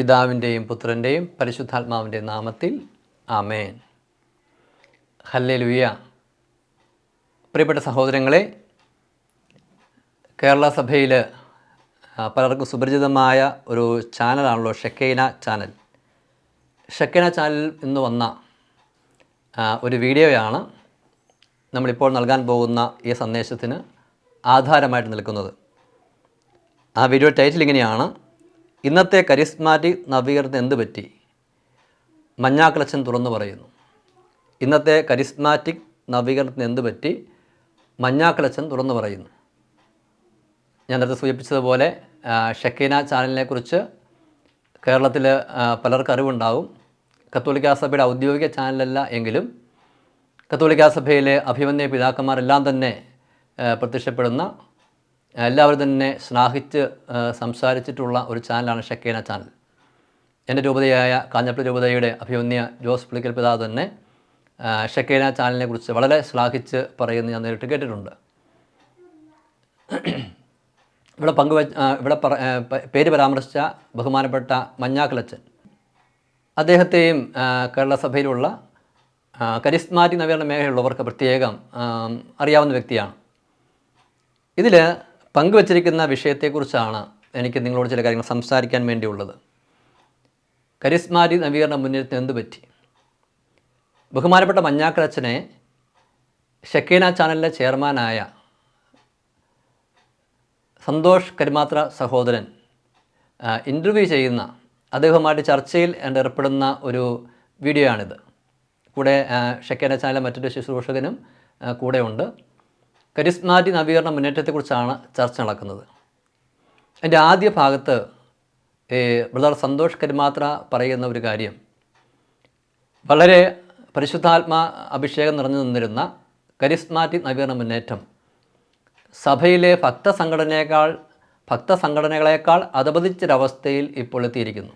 പിതാവിന്റെയും പുത്രന്റെയും പരിശുദ്ധാത്മാവിന്റെ നാമത്തിൽ ആമേൻ. ഹല്ലേലുയ. പ്രിയപ്പെട്ട സഹോദരങ്ങളെ കേരള സഭയിൽ പലർക്കും സുപരിചിതമായ ഒരു ചാനലാണല്ലോ ഷെക്കൈന ചാനൽ. ഷെക്കൈന ചാനലിൽ ഇന്ന് വന്ന ഒരു വീഡിയോയാണ് നമ്മളിപ്പോൾ നൽകാൻ പോകുന്ന ഈ സന്ദേശത്തിന് ആധാരമായിട്ട് നിൽക്കുന്നത്. ആ വീഡിയോ ടൈറ്റിൽ ഇങ്ങനെയാണ്. ഇന്നത്തെ കരിസ്മാറ്റിക് നവീകരണത്തിന് എന്ത് പറ്റി? മഞ്ഞാക്കളച്ചൻ തുറന്നു പറയുന്നു. ഇന്നത്തെ കരിസ്മാറ്റിക് നവീകരണത്തിന് എന്ത് പറ്റി? മഞ്ഞാക്കളച്ചൻ തുറന്നു പറയുന്നു. ഞാൻ നേരത്തെ സൂചിപ്പിച്ചതുപോലെ ഷക്കീന ചാനലിനെക്കുറിച്ച് കേരളത്തിൽ പലർക്കും അറിവുണ്ടാവും. കത്തോലിക്കാ സഭയുടെ ഔദ്യോഗിക ചാനലല്ല എങ്കിലും കത്തോലിക്കാ സഭയിലെ അഭിമന്യ പിതാക്കന്മാരെല്ലാം തന്നെ പ്രത്യക്ഷപ്പെടുന്ന എല്ലാവരും തന്നെ ശ്ലാഘിച്ച് സംസാരിച്ചിട്ടുള്ള ഒരു ചാനലാണ് ഷക്കേന ചാനൽ. എന്റെ രൂപതയായ കാഞ്ഞപ്പള്ളി രൂപതയുടെ അഭിമന്യ ജോസ് പുളിക്കൽ പിതാവ് തന്നെ ഷക്കേന ചാനലിനെ കുറിച്ച് വളരെ ശ്ലാഘിച്ച് പറയുന്നത് ഞാൻ നേരിട്ട് കേട്ടിട്ടുണ്ട്. ഇവിടെ പങ്കുവ ഇവിടെ പേര് പരാമർശിച്ച ബഹുമാനപ്പെട്ട മഞ്ഞാക്കലച്ചൻ അദ്ദേഹത്തെയും കേരള സഭയിലുള്ള കരിസ്മാറ്റിക് നവീകരണ മേഖലയുള്ളവർക്ക് പ്രത്യേകം അറിയാവുന്ന വ്യക്തിയാണ്. ഇതിൽ പങ്കുവച്ചിരിക്കുന്ന വിഷയത്തെക്കുറിച്ചാണ് എനിക്ക് നിങ്ങളോട് ചില കാര്യങ്ങൾ സംസാരിക്കാൻ വേണ്ടിയുള്ളത്. കരിസ്മാറ്റിക് നവീകരണ മുന്നേറ്റത്തിന് എന്ത് പറ്റി? ബഹുമാനപ്പെട്ട മഞ്ഞാക്കലച്ചനെ ഷക്കീന ചാനലിലെ ചെയർമാനായ സന്തോഷ് കരിമാത്ര സഹോദരൻ ഇന്റർവ്യൂ ചെയ്യുന്ന അദ്ദേഹവുമായിട്ട് ചർച്ചയിൽ ഏർപ്പെടുന്ന ഒരു വീഡിയോ ആണിത്. കൂടെ ഷക്കേന ചാനലിലെ മറ്റൊരു ശുശ്രൂഷകനും കൂടെയുണ്ട്. കരിസ്മാറ്റി നവീകരണ മുന്നേറ്റത്തെക്കുറിച്ചാണ് ചർച്ച നടക്കുന്നത്. എന്റെ ആദ്യ ഭാഗത്ത് ബ്രദർ സന്തോഷ് കരിമാത്ര പറയുന്ന ഒരു കാര്യം. വളരെ പരിശുദ്ധാത്മാ അഭിഷേകം നിറഞ്ഞു നിന്നിരുന്ന കരിസ്മാറ്റി നവീകരണ മുന്നേറ്റം. സഭയിലെ ഭക്തസംഘടനയേക്കാൾ ഭക്തസംഘടനകളേക്കാൾ അധപതിച്ചൊരവസ്ഥയിൽ ഇപ്പോൾ എത്തിയിരിക്കുന്നു.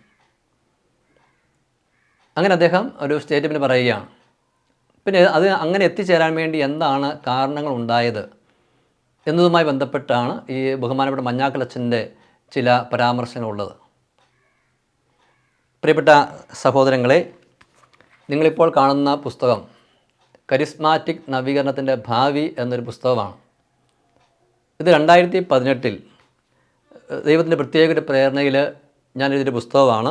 അങ്ങനെ അദ്ദേഹം ഒരു സ്റ്റേറ്റ്മെന്റ് പറയുകയാണ്. പിന്നെ അത് അങ്ങനെ എത്തിച്ചേരാൻ വേണ്ടി എന്താണ് കാരണങ്ങൾ ഉണ്ടായത്? എന്നതുമായി ബന്ധപ്പെട്ടാണ് ഈ ബഹുമാനപ്പെട്ട മഞ്ഞാക്കലച്ചന്റെ ചില പരാമർശങ്ങളുള്ളത്. പ്രിയപ്പെട്ട സഹോദരങ്ങളെ നിങ്ങളിപ്പോൾ കാണുന്ന പുസ്തകം കരിസ്മാറ്റിക് നവീകരണത്തിന്റെ ഭാവി എന്നൊരു പുസ്തകമാണ്. ഇത് രണ്ടായിരത്തി പതിനെട്ടിൽ ദൈവത്തിന്റെ പ്രത്യേക ഒരു പ്രേരണയിൽ ഞാൻ എഴുതിയൊരു പുസ്തകമാണ്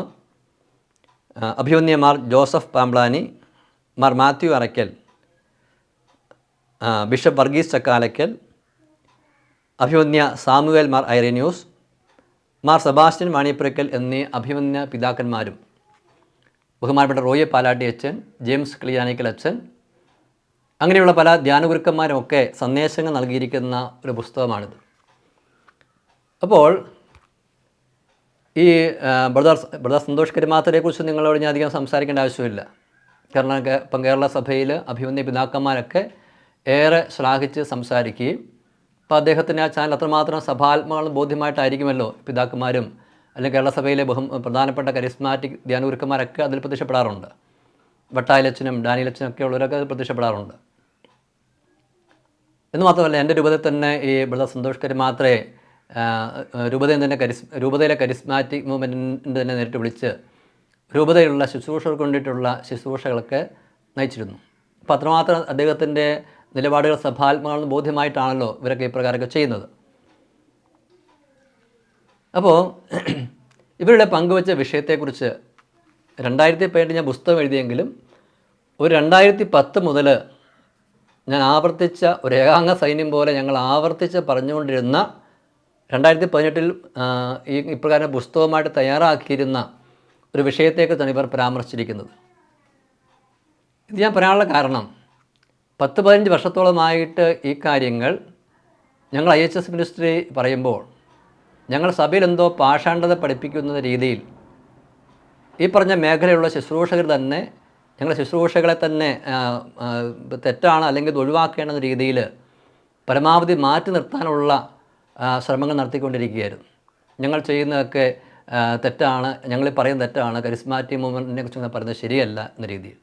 അഭിമന്യമാർ മാർ ജോസഫ് പാംബ്ലാനി മാർ മാത്യു അറയ്ക്കൽ ബിഷപ്പ് വർഗീസ് ചക്കാലയ്ക്കൽ അഭിമന്യ സാമുവേൽ മാർ ഐറേന്യൂസ് മാർ സെബാസ്റ്റ്യൻ വാണിയപ്പുരയ്ക്കൽ എന്നീ അഭിമന്യ പിതാക്കന്മാരും ബഹുമാനപ്പെട്ട റോയ പാലാട്ടി അച്ഛൻ ജെയിംസ് ക്ലിയാനിക്കൽ അച്ഛൻ അങ്ങനെയുള്ള പല ധ്യാനഗുരുക്കന്മാരും ഒക്കെ സന്ദേശങ്ങൾ നൽകിയിരിക്കുന്ന ഒരു പുസ്തകമാണിത്. അപ്പോൾ ഈ ബ്രദർ ബ്രദർ സന്തോഷ് കരിമാത്തരെക്കുറിച്ച് നിങ്ങളോട് ഞാൻ അധികം സംസാരിക്കേണ്ട ആവശ്യമില്ല. കാരണം കേ- ഇപ്പം കേരള സഭയിൽ അഭിമന്യ പിതാക്കന്മാരൊക്കെ ഏറെ ശ്ലാഘിച്ച് സംസാരിക്കുകയും അപ്പോൾ അദ്ദേഹത്തിന് ആ ചാനൽ അത്രമാത്രം സഭാത്മകൾ ബോധ്യമായിട്ടായിരിക്കുമല്ലോ പിതാക്കന്മാരും അല്ലെങ്കിൽ കേരള സഭയിലെ ബഹു പ്രധാനപ്പെട്ട കരിസ്മാറ്റിക് ധ്യാനഗുരുക്കന്മാരൊക്കെ അതിൽ പ്രത്യക്ഷപ്പെടാറുണ്ട്. വട്ടായിലച്ചനും ഡാനിയലച്ചനും ഒക്കെ ഉള്ളവരൊക്കെ അതിൽ പ്രത്യക്ഷപ്പെടാറുണ്ട്. എന്ന് മാത്രമല്ല എന്റെ രൂപതയിൽ തന്നെ ഈ ബ്രദർ സന്തോഷ് കരി മാത്രമേ രൂപതയിൽ തന്നെ കരിസ് രൂപതയിലെ കരിസ്മാറ്റിക് മൂവ്മെന്റിന്റെ തന്നെ നേരിട്ട് വിളിച്ച് രൂപതയിലുള്ള ശുശ്രൂഷകർക്ക് വേണ്ടിയിട്ടുള്ള ശുശ്രൂഷകളൊക്കെ നയിച്ചിരുന്നു. അപ്പോൾ അത്രമാത്രം അദ്ദേഹത്തിന്റെ നിലപാടുകൾ സഭാത്മകളെന്ന് ബോധ്യമായിട്ടാണല്ലോ ഇവരൊക്കെ ഇപ്രകാരമൊക്കെ ചെയ്യുന്നത്. അപ്പോൾ ഇവരുടെ പങ്കുവച്ച വിഷയത്തെക്കുറിച്ച് രണ്ടായിരത്തി പതിനെട്ട് ഞാൻ പുസ്തകം എഴുതിയെങ്കിലും ഒരു രണ്ടായിരത്തി പത്ത് മുതൽ ഞാൻ ആവർത്തിച്ച ഒരു ഏകാംഗ സൈന്യം പോലെ ഞങ്ങൾ ആവർത്തിച്ച് പറഞ്ഞുകൊണ്ടിരുന്ന രണ്ടായിരത്തി പതിനെട്ടിൽ ഈ ഇപ്രകാരം പുസ്തകമായിട്ട് തയ്യാറാക്കിയിരുന്ന ഒരു വിഷയത്തെക്കുറിച്ചാണ് ഇവർ പരാമർശിച്ചിരിക്കുന്നത്. ഇത് ഞാൻ പറയാനുള്ള കാരണം പത്ത് പതിനഞ്ച് വർഷത്തോളമായിട്ട് ഈ കാര്യങ്ങൾ ഞങ്ങൾ ഐ എച്ച് എസ് മിനിസ്ട്രി പറയുമ്പോൾ ഞങ്ങൾ സഭയിൽ എന്തോ പാഷാണ്ഡത പഠിപ്പിക്കുന്ന രീതിയിൽ ഈ പറഞ്ഞ മേഖലയുള്ള ശുശ്രൂഷകർ തന്നെ ഞങ്ങൾ ശുശ്രൂഷകളെ തന്നെ തെറ്റാണ് അല്ലെങ്കിൽ ഇത് ഒഴിവാക്കേണ്ട രീതിയിൽ പരമാവധി മാറ്റി നിർത്താനുള്ള ശ്രമങ്ങൾ നടത്തിക്കൊണ്ടിരിക്കുകയായിരുന്നു. ഞങ്ങൾ ചെയ്യുന്നതൊക്കെ തെറ്റാണ് ഞങ്ങൾ പറയുന്ന തെറ്റാണ് കരിസ്മാറ്റിക് മൂവ്മെന്റിനെ കുറിച്ച് പറയുന്നത് ശരിയല്ല എന്ന രീതിയിൽ.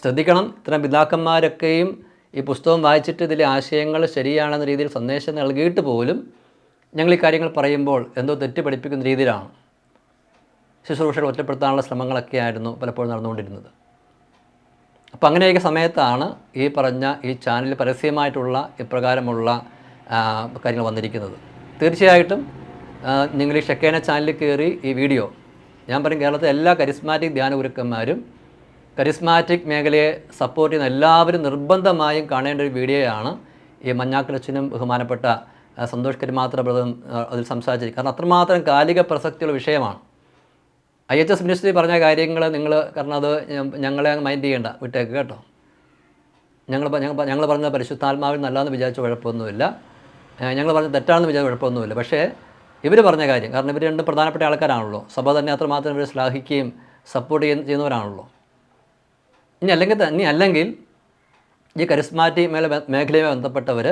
ശ്രദ്ധിക്കണം ഇത്തരം പിതാക്കന്മാരൊക്കെയും ഈ പുസ്തകം വായിച്ചിട്ട് ഇതിലെ ആശയങ്ങൾ ശരിയാണെന്ന രീതിയിൽ സന്ദേശം നൽകിയിട്ട് പോലും ഞങ്ങൾ ഈ കാര്യങ്ങൾ പറയുമ്പോൾ എന്തോ തെറ്റ് പഠിപ്പിക്കുന്ന രീതിയിലാണ്. ശുശ്രൂഷകൾ ഒറ്റപ്പെടുത്താനുള്ള ശ്രമങ്ങളൊക്കെ ആയിരുന്നു പലപ്പോഴും നടന്നുകൊണ്ടിരുന്നത്. അപ്പോൾ അങ്ങനെയൊക്കെ സമയത്താണ് ഈ പറഞ്ഞ ഈ ചാനലിൽ പരസ്യമായിട്ടുള്ള ഇപ്രകാരമുള്ള കാര്യങ്ങൾ വന്നിരിക്കുന്നത്. തീർച്ചയായിട്ടും നിങ്ങൾ ഈ ഷെക്കേന ചാനലിൽ കയറി ഈ വീഡിയോ ഞാൻ പറയും കേരളത്തിലെ എല്ലാ കരിസ്മാറ്റിക് ധ്യാന ഗുരുക്കന്മാരും കരിസ്മാറ്റിക് മേഖലയെ സപ്പോർട്ട് ചെയ്യുന്ന എല്ലാവരും നിർബന്ധമായും കാണേണ്ട ഒരു വീഡിയോയാണ് ഈ മഞ്ഞാക്കലച്ചനും ബഹുമാനപ്പെട്ട സന്തോഷ് കരിമാത്ര ബ്രദറും അതിൽ സംസാരിച്ചിരിക്കുന്നത് കാരണം അത്രമാത്രം കാലിക പ്രസക്തിയുള്ള വിഷയമാണ്. ഐ എച്ച് എസ് മിനിസ്ട്രി പറഞ്ഞ കാര്യങ്ങൾ നിങ്ങൾ കാരണം അത് ഞങ്ങളെ അങ്ങ് മൈൻഡ് ചെയ്യേണ്ട വിട്ടേക്ക് കേട്ടോ. ഞങ്ങൾ ഞങ്ങൾ ഞങ്ങൾ പറഞ്ഞ പരിശുദ്ധാത്മാവിൽ നല്ലതെന്ന് വിചാരിച്ച കുഴപ്പമൊന്നുമില്ല. ഞങ്ങൾ പറഞ്ഞ തെറ്റാണെന്ന് വിചാരിച്ച കുഴപ്പമൊന്നുമില്ല. പക്ഷേ ഇവർ പറഞ്ഞ കാര്യം. കാരണം ഇവർ രണ്ട് പ്രധാനപ്പെട്ട ആൾക്കാരാണല്ലോ. സഭ തന്നെ അത്രമാത്രം ഇവരെ ശ്ലാഘിക്കുകയും സപ്പോർട്ട് ചെയ്യുന്ന ചെയ്യുന്നവരാണല്ലോ. ഇനി അല്ലെങ്കിൽ ഇനി അല്ലെങ്കിൽ ഈ കരിസ്മാറ്റി മേല മേഖലയുമായി ബന്ധപ്പെട്ടവർ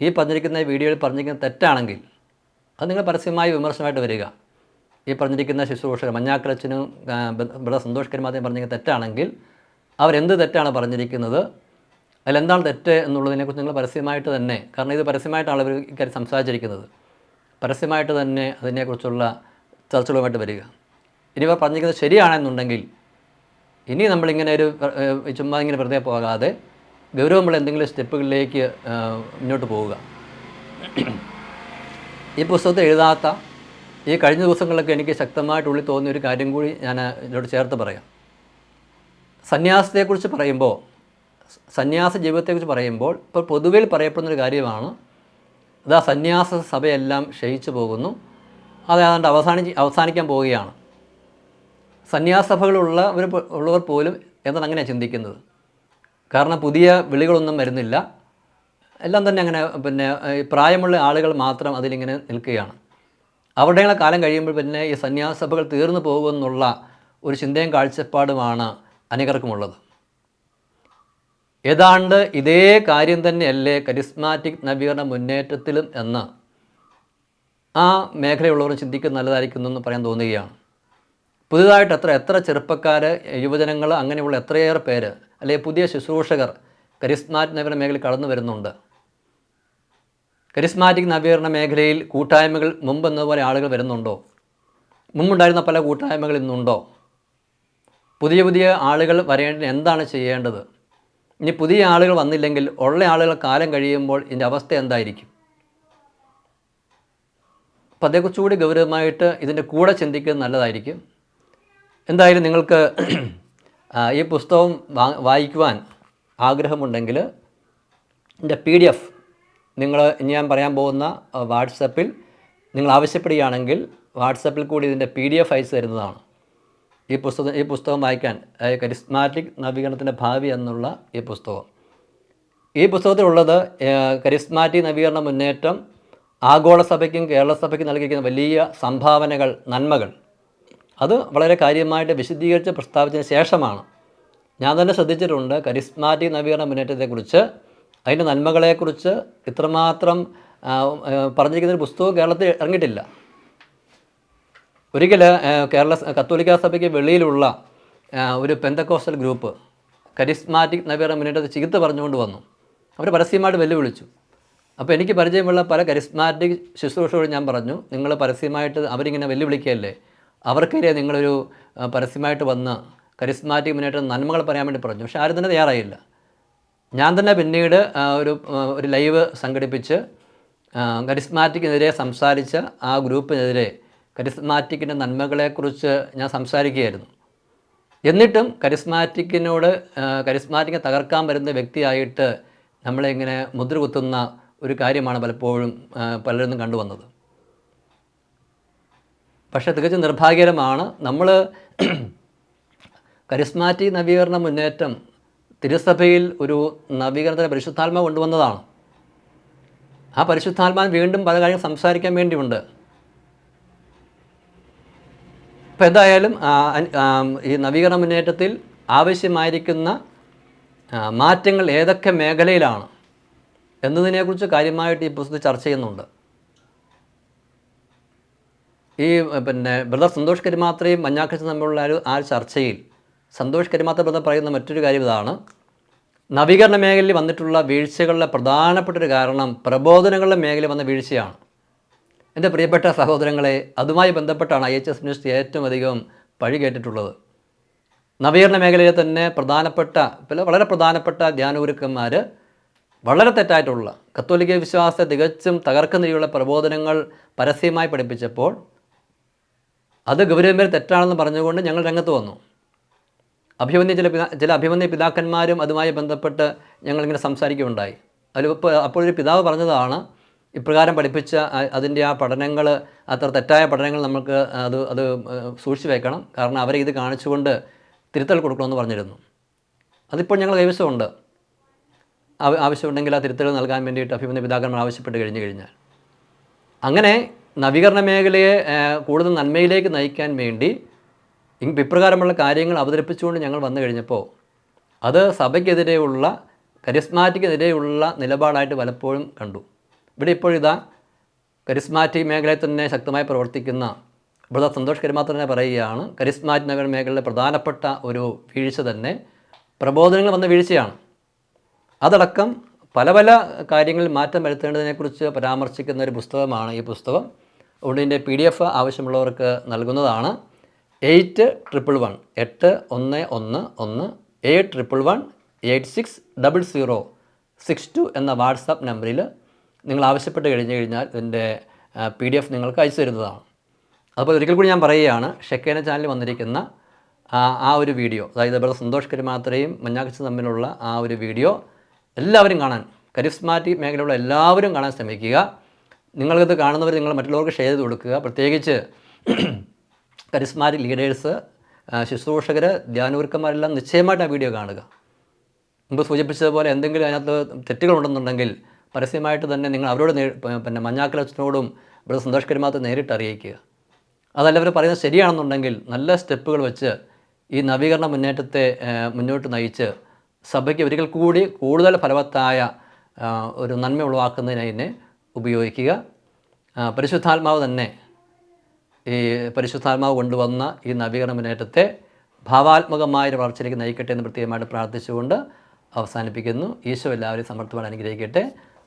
ഈ പറഞ്ഞിരിക്കുന്ന വീഡിയോയിൽ പറഞ്ഞിരിക്കുന്ന തെറ്റാണെങ്കിൽ അത് നിങ്ങൾ പരസ്യമായി വിമർശനമായിട്ട് വരിക. ഈ പറഞ്ഞിരിക്കുന്ന ശുശ്രൂഷകർ മഞ്ഞാക്കലച്ചനും ഇവിടെ സന്തോഷ് കരിമാതയും പറഞ്ഞിരിക്കുന്ന തെറ്റാണെങ്കിൽ അവരെന്ത് തെറ്റാണ് പറഞ്ഞിരിക്കുന്നത്? അതിലെന്താണ് തെറ്റ് എന്നുള്ളതിനെക്കുറിച്ച് നിങ്ങൾ പരസ്യമായിട്ട് തന്നെ കാരണം ഇത് പരസ്യമായിട്ടാണ് അവർ ഇക്കാര്യം സംസാരിച്ചിരിക്കുന്നത്. പരസ്യമായിട്ട് തന്നെ അതിനെക്കുറിച്ചുള്ള ചർച്ചകളുമായിട്ട് വരിക. ഇനി ഇവർ പറഞ്ഞിരിക്കുന്നത് ശരിയാണെന്നുണ്ടെങ്കിൽ ഇനി നമ്മളിങ്ങനെ ഒരു ചുമ്മാ ഇങ്ങനെ വെറുതെ പോകാതെ ഗൗരവമുള്ള എന്തെങ്കിലും സ്റ്റെപ്പുകളിലേക്ക് മുന്നോട്ട് പോവുക. ഈ പുസ്തകത്തെ എഴുതാത്ത ഈ കഴിഞ്ഞ ദിവസങ്ങളിലൊക്കെ എനിക്ക് ശക്തമായിട്ട് ഉള്ളിൽ തോന്നിയ ഒരു കാര്യം കൂടി ഞാൻ ഇതിനോട് ചേർത്ത് പറയാം. സന്യാസത്തെക്കുറിച്ച് പറയുമ്പോൾ സന്യാസ ജീവിതത്തെക്കുറിച്ച് പറയുമ്പോൾ ഇപ്പോൾ പൊതുവിൽ പറയപ്പെടുന്നൊരു കാര്യമാണ് ഇതാ സന്യാസ സഭയെല്ലാം ക്ഷയിച്ചു പോകുന്നു. അത് ഏതാണ്ട് അവസാനി അവസാനിക്കാൻ പോവുകയാണ്. സന്യാസഭകളുള്ളവർ ഒരു ഉള്ളവർ പോലും എന്താണ് അങ്ങനെയാണ് ചിന്തിക്കുന്നത്? കാരണം പുതിയ വിളികളൊന്നും വരുന്നില്ല. എല്ലാം തന്നെ അങ്ങനെ പിന്നെ പ്രായമുള്ള ആളുകൾ മാത്രം അതിലിങ്ങനെ നിൽക്കുകയാണ്. അവരുടെയുള്ള കാലം കഴിയുമ്പോൾ പിന്നെ ഈ സന്യാസഭകൾ തീർന്നു പോകുമെന്നുള്ള ഒരു ചിന്തയും കാഴ്ചപ്പാടുമാണ് അനേകർക്കുമുള്ളത്. ഏതാണ്ട് ഇതേ കാര്യം തന്നെയല്ലേ കരിസ്മാറ്റിക് നവീകരണ മുന്നേറ്റത്തിലും എന്ന് ആ മേഖലയുള്ളവർ ചിന്തിക്കുന്ന നല്ലതായിരിക്കുന്നു എന്ന് പറയാൻ തോന്നുകയാണ്. പുതുതായിട്ട് എത്ര എത്ര ചെറുപ്പക്കാർ യുവജനങ്ങൾ അങ്ങനെയുള്ള എത്രയേറെ പേര് അല്ലെങ്കിൽ പുതിയ ശുശ്രൂഷകർ കരിസ്മാറ്റിക് നവീകരണ മേഖലയിൽ കടന്നു വരുന്നുണ്ട്. കരിസ്മാറ്റിക് നവീകരണ മേഖലയിൽ കൂട്ടായ്മകൾ മുമ്പ് എന്നതുപോലെ ആളുകൾ വരുന്നുണ്ടോ? മുമ്പുണ്ടായിരുന്ന പല കൂട്ടായ്മകൾ ഇന്നുണ്ടോ? പുതിയ പുതിയ ആളുകൾ വരേണ്ടത് എന്താണ് ചെയ്യേണ്ടത്? ഇനി പുതിയ ആളുകൾ വന്നില്ലെങ്കിൽ ഉള്ള ആളുകൾ കാലം കഴിയുമ്പോൾ ഇതിന്റെ അവസ്ഥ എന്തായിരിക്കും? അപ്പോൾ അതേക്കുറിച്ചുകൂടി ഗൗരവമായിട്ട് ഇതിന്റെ കൂടെ ചിന്തിക്കുന്നത് നല്ലതായിരിക്കും. എന്തായാലും നിങ്ങൾക്ക് ഈ പുസ്തകം വായിക്കുവാൻ ആഗ്രഹമുണ്ടെങ്കിൽ ഇതിന്റെ പി ഡി എഫ് നിങ്ങൾ ഞാൻ പറയാൻ പോകുന്ന വാട്സപ്പിൽ നിങ്ങൾ ആവശ്യപ്പെടുകയാണെങ്കിൽ വാട്സപ്പിൽ കൂടി ഇതിന്റെ പി ഡി എഫ് അയച്ചു തരുന്നതാണ്. ഈ പുസ്തകം ഈ പുസ്തകം വായിക്കാൻ കരിസ്മാറ്റിക് നവീകരണത്തിന്റെ ഭാവി എന്നുള്ള ഈ പുസ്തകം. ഈ പുസ്തകത്തിലുള്ളത് കരിസ്മാറ്റിക് നവീകരണ മുന്നേറ്റം ആഗോള സഭയ്ക്കും കേരള സഭയ്ക്കും നൽകിയിരിക്കുന്ന വലിയ സംഭാവനകൾ നന്മകൾ. അത് വളരെ കാര്യമായിട്ട് വിശദീകരിച്ച് പ്രസ്താവിച്ചതിന് ശേഷമാണ് ഞാൻ തന്നെ ശ്രദ്ധിച്ചിട്ടുണ്ട് കരിസ്മാറ്റിക് നവീകരണ മുന്നേറ്റത്തെക്കുറിച്ച് അതിന്റെ നന്മകളെക്കുറിച്ച് ഇത്രമാത്രം പറഞ്ഞിരിക്കുന്ന ഒരു പുസ്തകം കേരളത്തിൽ ഇറങ്ങിയിട്ടില്ല. ഒരിക്കൽ കേരള കത്തോലിക്ക സഭയ്ക്ക് വെളിയിലുള്ള ഒരു പെന്തക്കോസ്റ്റൽ ഗ്രൂപ്പ് കരിസ്മാറ്റിക് നവീകരണ മുന്നേറ്റത്തെ ചികിത്സ പറഞ്ഞുകൊണ്ട് വന്നു. അവർ പരസ്യമായിട്ട് വെല്ലുവിളിച്ചു. അപ്പോൾ എനിക്ക് പരിചയമുള്ള പല കരിസ്മാറ്റിക് ശുശ്രൂഷകളും ഞാൻ പറഞ്ഞു നിങ്ങൾ പരസ്യമായിട്ട് അവരിങ്ങനെ വെല്ലുവിളിക്കുകയല്ലേ? അവർക്കെതിരെ നിങ്ങളൊരു പരസ്യമായിട്ട് വന്ന് കരിസ്മാറ്റിക് മുന്നേറ്റം നന്മകൾ പറയാൻ വേണ്ടി പറഞ്ഞു. പക്ഷേ ആരും തന്നെ തയ്യാറായില്ല. ഞാൻ തന്നെ പിന്നീട് ഒരു ഒരു ലൈവ് സംഘടിപ്പിച്ച് കരിസ്മാറ്റിക്കിനെതിരെ സംസാരിച്ച ആ ഗ്രൂപ്പിനെതിരെ കരിസ്മാറ്റിക്കിന്റെ നന്മകളെക്കുറിച്ച് ഞാൻ സംസാരിക്കുകയായിരുന്നു. എന്നിട്ടും കരിസ്മാറ്റിക്കിനോട് കരിസ്മാറ്റിക്കെ തകർക്കാൻ വരുന്ന വ്യക്തിയായിട്ട് നമ്മളെ ഇങ്ങനെ മുദ്ര കുത്തുന്ന ഒരു കാര്യമാണ് പലപ്പോഴും പലരും കണ്ടുവന്നത്. പക്ഷേ തികച്ചും നിർഭാഗ്യകരമാണ് നമ്മൾ കരിസ്മാറ്റിക് നവീകരണ മുന്നേറ്റം തിരുസഭയിൽ ഒരു നവീകരണത്തിന്റെ പരിശുദ്ധാത്മ കൊണ്ടുവന്നതാണ്. ആ പരിശുദ്ധാത്മാൻ വീണ്ടും പല കാര്യങ്ങൾ സംസാരിക്കാൻ വേണ്ടിയുണ്ട്. ഇപ്പം എന്തായാലും ഈ നവീകരണ മുന്നേറ്റത്തിൽ ആവശ്യമായിരിക്കുന്ന മാറ്റങ്ങൾ ഏതൊക്കെ മേഖലയിലാണ് എന്നതിനെക്കുറിച്ച് കാര്യമായിട്ട് ഈ പുസ്തകത്തിൽ ചർച്ച ചെയ്യുന്നുണ്ട്. ഈ പിന്നെ ബ്രദർ സന്തോഷ് കരിമാത്രയും മഞ്ഞാക്കച്ചും തമ്മിലുള്ള ഒരു ആ ചർച്ചയിൽ സന്തോഷ് കരിമാത്ര ബ്രദർ പറയുന്ന മറ്റൊരു കാര്യം ഇതാണ്. നവീകരണ മേഖലയിൽ വന്നിട്ടുള്ള വീഴ്ചകളുടെ പ്രധാനപ്പെട്ട ഒരു കാരണം പ്രബോധനങ്ങളുടെ മേഖലയിൽ വന്ന വീഴ്ചയാണ്. എന്റെ പ്രിയപ്പെട്ട സഹോദരങ്ങളെ അതുമായി ബന്ധപ്പെട്ടാണ് ഐ എച്ച് എസ് മിനിസ്റ്റർ ഏറ്റവും അധികം പഴി കേട്ടിട്ടുള്ളത്. നവീകരണ മേഖലയിലെ തന്നെ പ്രധാനപ്പെട്ട പിന്നെ വളരെ പ്രധാനപ്പെട്ട ധ്യാനഗുരുക്കന്മാർ വളരെ തെറ്റായിട്ടുള്ള കത്തോലിക്ക വിശ്വാസത്തെ തികച്ചും തകർക്കുന്ന രീതിയിലുള്ള പ്രബോധനങ്ങൾ പരസ്യമായി പഠിപ്പിച്ചപ്പോൾ അത് ഗൗരവമേൽ തെറ്റാണെന്ന് പറഞ്ഞുകൊണ്ട് ഞങ്ങൾ രംഗത്ത് വന്നു. അഭിമന്യ ചില ചില അഭിമന്യ പിതാക്കന്മാരും അതുമായി ബന്ധപ്പെട്ട് ഞങ്ങളിങ്ങനെ സംസാരിക്കുകയുണ്ടായി. അതിൽ ഇപ്പോൾ അപ്പോഴൊരു പിതാവ് പറഞ്ഞതാണ് ഇപ്രകാരം പഠിപ്പിച്ച അതിന്റെ ആ പഠനങ്ങൾ അത്ര തെറ്റായ പഠനങ്ങൾ നമുക്ക് അത് അത് സൂക്ഷിച്ചു വെക്കണം. കാരണം അവരെ ഇത് കാണിച്ചുകൊണ്ട് തിരുത്തൽ കൊടുക്കണമെന്ന് പറഞ്ഞിരുന്നു. അതിപ്പോൾ ഞങ്ങൾ കൈവശമുണ്ട്. ആവ- ആവശ്യമുണ്ടെങ്കിൽ ആ തിരുത്തൽ നൽകാൻ വേണ്ടിയിട്ട് അഭിമന്യ പിതാക്കന്മാർ ആവശ്യപ്പെട്ട് കഴിഞ്ഞു കഴിഞ്ഞാൽ. അങ്ങനെ നവീകരണ മേഖലയെ കൂടുതൽ നന്മയിലേക്ക് നയിക്കാൻ വേണ്ടി ഇപ്രകാരമുള്ള കാര്യങ്ങൾ അവതരിപ്പിച്ചുകൊണ്ട് ഞങ്ങൾ വന്നു കഴിഞ്ഞപ്പോൾ അത് സഭയ്ക്കെതിരെയുള്ള കരിസ്മാറ്റിക്കെതിരെയുള്ള നിലപാടായിട്ട് പലപ്പോഴും കണ്ടു. ഇവിടെ ഇപ്പോഴിതാ കരിസ്മാറ്റിക് മേഖലയിൽ തന്നെ ശക്തമായി പ്രവർത്തിക്കുന്ന ഇവിടെ സന്തോഷ് കരിമാത്ര തന്നെ പറയുകയാണ് കരിസ്മാറ്റിക് നഗർ മേഖലയിലെ പ്രധാനപ്പെട്ട ഒരു വീഴ്ച തന്നെ പ്രബോധനങ്ങൾ വന്ന വീഴ്ചയാണ്. അതടക്കം പല പല കാര്യങ്ങളിൽ മാറ്റം വരുത്തേണ്ടതിനെക്കുറിച്ച് പരാമർശിക്കുന്ന ഒരു പുസ്തകമാണ് ഈ പുസ്തകം. അതുകൊണ്ട് ഇതിന്റെ പി ഡി എഫ് ആവശ്യമുള്ളവർക്ക് നൽകുന്നതാണ്. എയ്റ്റ് ട്രിപ്പിൾ വൺ എട്ട് ഒന്ന് ഒന്ന് ഒന്ന് eight triple one eight six double zero six two എന്ന വാട്സാപ്പ് നമ്പറിൽ നിങ്ങൾ ആവശ്യപ്പെട്ട് കഴിഞ്ഞ് കഴിഞ്ഞാൽ ഇതിന്റെ പി ഡി എഫ് നിങ്ങൾക്ക് അയച്ചു തരുന്നതാണ്. അതുപോലെ ഒരിക്കൽ കൂടി ഞാൻ പറയുകയാണ് ഷെക്കേന ചാനലിൽ വന്നിരിക്കുന്ന ആ ഒരു വീഡിയോ അതായത് ഇവിടെ സന്തോഷ് കരുമാത്രയും മഞ്ഞാക്കച്ചും തമ്മിലുള്ള ആ ഒരു വീഡിയോ എല്ലാവരും കാണാൻ കരിസ്മാറ്റി മേഖലയുള്ള എല്ലാവരും കാണാൻ ശ്രമിക്കുക. നിങ്ങളിത് കാണുന്നവർ നിങ്ങൾ മറ്റുള്ളവർക്ക് ഷെയർ ചെയ്ത് കൊടുക്കുക. പ്രത്യേകിച്ച് കരിസ്മാറ്റിക് ലീഡേഴ്സ് ശുശ്രൂഷകർ ധ്യാനൂർക്കന്മാരെല്ലാം നിശ്ചയമായിട്ട് ആ വീഡിയോ കാണുക. മുമ്പ് സൂചിപ്പിച്ചതുപോലെ എന്തെങ്കിലും അതിനകത്ത് തെറ്റുകളുണ്ടെന്നുണ്ടെങ്കിൽ പരസ്യമായിട്ട് തന്നെ നിങ്ങൾ അവരോട് പിന്നെ മഞ്ഞാക്കലച്ചനോടും ഇവിടെ സന്തോഷ് കരിമാത്ത് നേരിട്ട് അറിയിക്കുക. അതല്ല അവർ പറയുന്നത് ശരിയാണെന്നുണ്ടെങ്കിൽ നല്ല സ്റ്റെപ്പുകൾ വെച്ച് ഈ നവീകരണ മുന്നേറ്റത്തെ മുന്നോട്ട് നയിച്ച് സഭയ്ക്ക് ഒരിക്കൽ കൂടി കൂടുതൽ ഫലവത്തായ ഒരു നന്മ ഉളവാക്കുന്നതിനായി തന്നെ ഉപയോഗിക്കുക പരിശുദ്ധാത്മാവ് തന്നെ ഈ പരിശുദ്ധാത്മാവ് കൊണ്ടുവന്ന ഈ നവീകരണ മുന്നേറ്റത്തെ ഭാവാത്മകമായ ഒരു വളർച്ചയിലേക്ക് നയിക്കട്ടെ എന്ന് പ്രത്യേകമായിട്ട് പ്രാർത്ഥിച്ചുകൊണ്ട് അവസാനിപ്പിക്കുന്നു. ഈശോ എല്ലാവരെയും സമർത്ഥമായി അനുഗ്രഹിക്കട്ടെ.